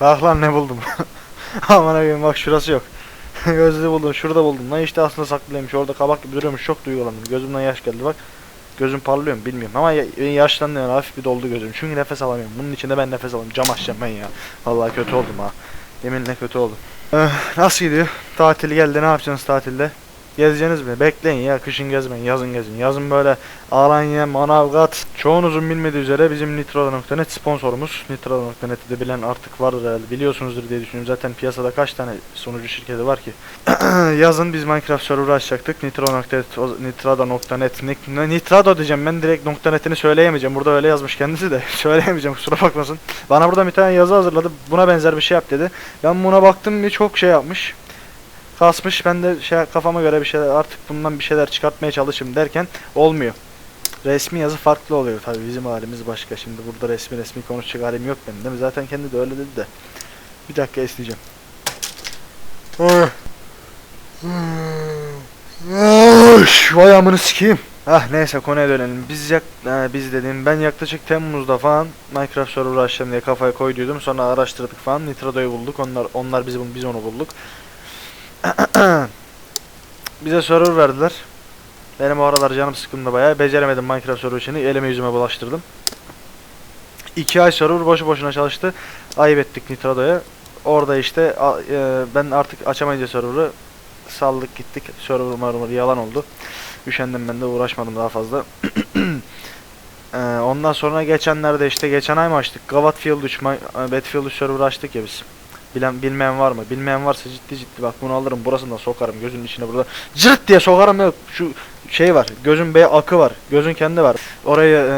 Bak lan ne buldum. Aman abim bak şurası yok. Gözlüğü buldum, şurada buldum. Lan işte aslında saklıymış. Orada kabak gibi duruyormuş. Çok duygulandım. Gözümden yaş geldi bak. Gözüm parlıyor mu bilmiyorum ama ya, yaşlanıyor hafif bir doldu gözüm. Çünkü nefes alamıyorum. Bunun içinde ben nefes alamıyorum. Cam açacağım ben ya. Vallahi kötü oldum ha. Yeminle kötü oldum. Eh, nasıl gidiyor? Tatil geldi. Ne yapacaksınız tatilde? Gezeceğiniz mi? Bekleyin ya. Kışın gezmeyin. Yazın gezin. Yazın böyle Alanya, Manavgat. Çoğunuzun bilmediği üzere bizim Nitro.net sponsorumuz. Nitro.net'i de bilen artık vardır herhalde. Biliyorsunuzdur diye düşünüyorum. Zaten piyasada kaç tane sunucu şirketi var ki? Yazın biz Minecraft server açacaktık. Nitrado.net, Nik- Nitrado diyeceğim ben direkt .net'ini söyleyemeyeceğim. Burada öyle yazmış kendisi de. söyleyemeyeceğim kusura bakmasın. Bana burada bir tane yazı hazırladı. Buna benzer bir şey yap dedi. Ben buna baktım bir çok şey yapmış kasmış. Ben de şey kafama göre bir şeyler artık bundan bir şeyler çıkartmaya çalışayım derken olmuyor. Resmi yazı farklı oluyor tabii bizim halimiz başka. Şimdi burada resmi resmi konuşacak halim yok benim değil mi? Zaten kendi de öyle dedi de. Bir dakika isteyeceğim. Üş, Vay amını sikeyim. Ah neyse konuya dönelim. Biz yak e, biz dediğim ben yaklaşık Temmuz'da falan Minecraft server açacağım diye kafaya koyduydum. Sonra araştırdık falan. Nitrado'yu bulduk. Onlar onlar bizi biz onu bulduk. Bize server verdiler. Benim o aralar canım sıkıldı bayağı. Beceremedim Minecraft server işini. Elime yüzüme bulaştırdım. 2 ay server boşu boşuna çalıştı. Ayıp ettik Nitrado'ya. Orada işte e, ben artık açamayınca server'ı saldık gittik. Server marmur yalan oldu. Üşendim ben de uğraşmadım daha fazla. E, ondan sonra geçenlerde işte geçen ay mı açtık? Gavat 3, Ma- e, Battlefield 3 server açtık ya biz. Bilen bilmeyen var mı? Bilmeyen varsa ciddi ciddi bak bunu alırım burasından sokarım gözünün içine burada. Cırt diye sokarım ya şu şey var gözün be akı var gözün kendi var. Orayı e,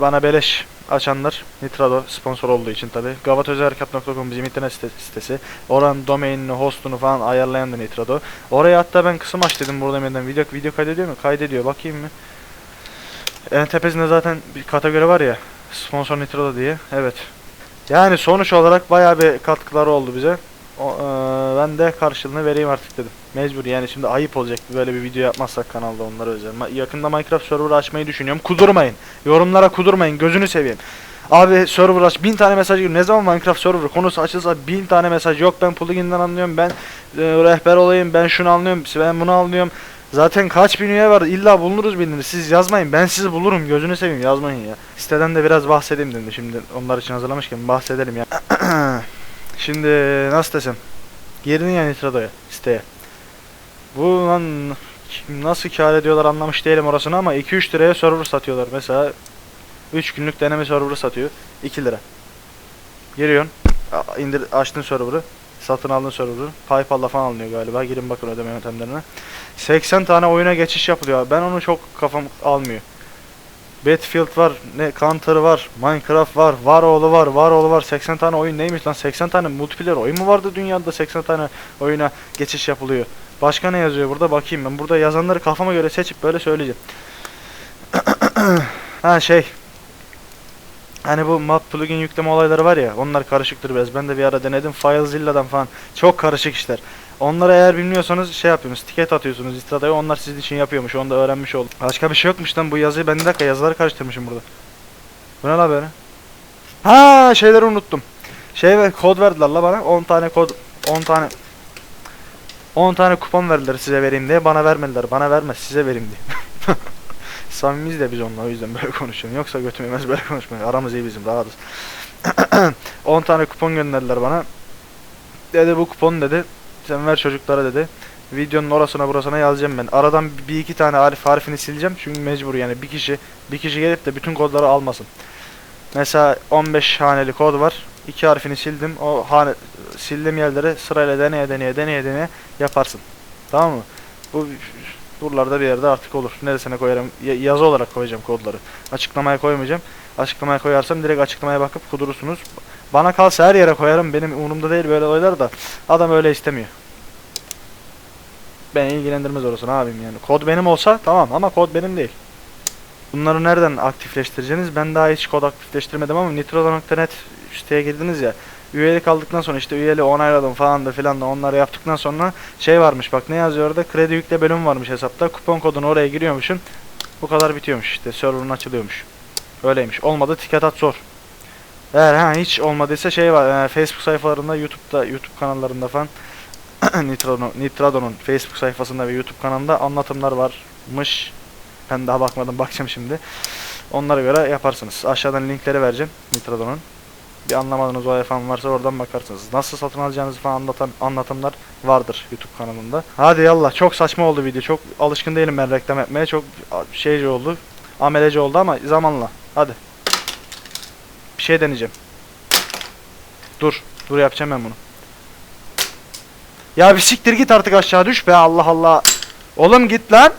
bana beleş açanlar Nitrado sponsor olduğu için tabi gavatözerkat.com bizim internet site- sitesi. Oranın domainini hostunu falan ayarlayan da Nitrado. Oraya hatta ben kısım aç dedim burada yeniden video video kaydediyor mu? Kaydediyor bakayım mı? En tepesinde zaten bir kategori var ya sponsor Nitrado diye. Evet yani sonuç olarak bayağı bir katkıları oldu bize. O, eee, ben de karşılığını vereyim artık dedim. Mecbur yani şimdi ayıp olacak böyle bir video yapmazsak kanalda onlara özel. Yakında Minecraft server açmayı düşünüyorum. Kudurmayın. Yorumlara kudurmayın. Gözünü seveyim. Abi server aç. Bin tane mesaj geliyor. Ne zaman Minecraft server konusu açılsa bin tane mesaj. Yok ben pluginden anlıyorum. Ben e, rehber olayım. Ben şunu anlıyorum. Ben bunu anlıyorum. Zaten kaç bin üye var. İlla bulunuruz birini. Siz yazmayın. Ben sizi bulurum. Gözünü seveyim. Yazmayın ya. Siteden de biraz bahsedeyim dedim. Şimdi onlar için hazırlamışken bahsedelim ya. Şimdi nasıl desem. Girdin ya Nitrado'ya siteye. Bu lan nasıl kâr ediyorlar anlamış değilim orasını ama 2-3 liraya server satıyorlar. Mesela 3 günlük deneme server'ı satıyor. 2 lira. Giriyorsun. indir açtın server'ı. Satın aldın server'ı. PayPal'la falan alınıyor galiba. Girin bakın ödeme yöntemlerine. 80 tane oyuna geçiş yapılıyor. Ben onu çok kafam almıyor. Battlefield var, ne Counter var, Minecraft var, Varoğlu var, Varoğlu var. 80 tane oyun neymiş lan? 80 tane multiplayer oyun mu vardı dünyada 80 tane oyuna geçiş yapılıyor? Başka ne yazıyor burada? Bakayım ben. Burada yazanları kafama göre seçip böyle söyleyeceğim. ha şey. Hani bu mod plugin yükleme olayları var ya, onlar karışıktır biraz. Ben de bir ara denedim. FileZilla'dan falan. Çok karışık işler. Onları eğer bilmiyorsanız şey yapıyorsunuz, tiket atıyorsunuz Istrada'ya. Onlar sizin için yapıyormuş. Onu da öğrenmiş oldum. Başka bir şey yokmuş lan bu yazıyı. Ben bir dakika yazıları karıştırmışım burada. Bu ne la böyle? Ha şeyleri unuttum. Şey ve kod verdiler la bana. 10 tane kod 10 tane 10 tane kupon verdiler size vereyim diye. Bana vermediler. Bana vermez size vereyim diye. Samimiyiz de biz onunla o yüzden böyle konuşuyorum. Yoksa götüm yemez böyle konuşmuyor. Aramız iyi bizim rahatız. 10 tane kupon gönderdiler bana. Dedi bu kupon dedi. Sen ver çocuklara dedi. Videonun orasına burasına yazacağım ben. Aradan bir iki tane harf harfini sileceğim. Çünkü mecbur yani bir kişi bir kişi gelip de bütün kodları almasın. Mesela 15 haneli kod var. İki harfini sildim. O hane sildiğim yerlere sırayla deneye deneye deneye deneye yaparsın. Tamam mı? Bu buralarda bir yerde artık olur. Neresine koyarım? Ya- yazı olarak koyacağım kodları. Açıklamaya koymayacağım. Açıklamaya koyarsam direkt açıklamaya bakıp kudurursunuz. Bana kalsa her yere koyarım. Benim umurumda değil böyle olaylar da. Adam öyle istemiyor. Beni ilgilendirmez orası ne yapayım yani. Kod benim olsa tamam ama kod benim değil. Bunları nereden aktifleştireceksiniz? Ben daha hiç kod aktifleştirmedim ama nitro.net siteye girdiniz ya. Üyelik aldıktan sonra işte üyeliği onayladım falan da filan da onları yaptıktan sonra şey varmış bak ne yazıyor orada? Kredi yükle bölüm varmış hesapta kupon kodunu oraya giriyormuşsun bu kadar bitiyormuş işte server'ın açılıyormuş. Öyleymiş olmadı ticket at sor. Eğer ha hiç olmadıysa şey var e, Facebook sayfalarında YouTube'da YouTube kanallarında falan Nitrado'nun Facebook sayfasında ve YouTube kanalında anlatımlar varmış. Ben daha bakmadım bakacağım şimdi. Onlara göre yaparsınız. Aşağıdan linkleri vereceğim Nitrado'nun bir anlamadığınız olay falan varsa oradan bakarsınız. Nasıl satın alacağınızı falan anlatan anlatımlar vardır YouTube kanalında. Hadi yallah çok saçma oldu video. Çok alışkın değilim ben reklam yapmaya. Çok şeyci oldu. Ameleci oldu ama zamanla. Hadi. Bir şey deneyeceğim. Dur. Dur yapacağım ben bunu. Ya bir siktir git artık aşağı düş be Allah Allah. Oğlum git lan.